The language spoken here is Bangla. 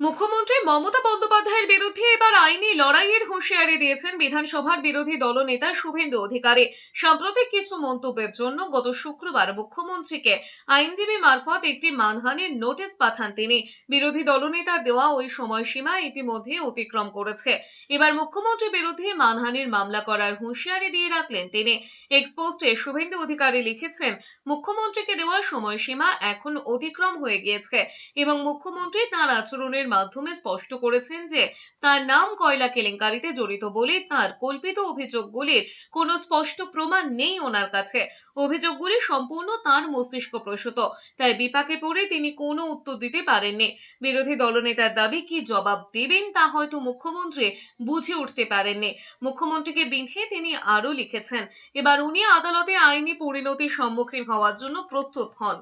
মুখ্যমন্ত্রী মমতা বন্দ্যোপাধ্যায়ের বিরুদ্ধে এবার আইনি লড়াইয়ের হুঁশিয়ারি দিয়েছেন বিধানসভার বিরোধী দলনেতা শুভেন্দু অধিকারী। সাম্প্রতিক কিছু মন্তব্যের জন্য গত শুক্রবার মুখ্যমন্ত্রীকে আইনজীবী মারফত একটি মানহানির নোটিশ পাঠান তিনি। বিরোধী দলনেতা দেওয়া ওই সময়সীমা ইতিমধ্যে অতিক্রম করেছে। এবার মুখ্যমন্ত্রীর বিরুদ্ধে মানহানির মামলা করার হুঁশিয়ারি দিয়ে রাখলেন তিনি। এক্সপোস্টে শুভেন্দু অধিকারী লিখেছেন, মুখ্যমন্ত্রীকে দেওয়া সময়সীমা এখন অতিক্রম হয়ে গিয়েছে এবং মুখ্যমন্ত্রী তার আচরণের মাধ্যমে স্পষ্ট করেছেন যে তার নাম কয়লা কেলেঙ্কারিতে জড়িত বলে তার কল্পিত অভিযোগগুলির কোনো স্পষ্ট প্রমাণ নেই ওনার কাছে। অভিযোগগুলি সম্পূর্ণ তার মস্তিষ্ক প্রসূত, তাই বিপাকে পড়ে তিনি কোনো উত্তর দিতে পারেননি। বিরোধী দলনেতার দাবি, কি জবাব দেবেন তা হয়তো মুখ্যমন্ত্রী বুঝে উঠতে পারেননি। মুখ্যমন্ত্রীকে বিঁধে তিনি আরও লিখেছেন, এবার উনি আদালতে আইনি পরিণতির সম্মুখীন হওয়ার জন্য প্রস্তুত হন।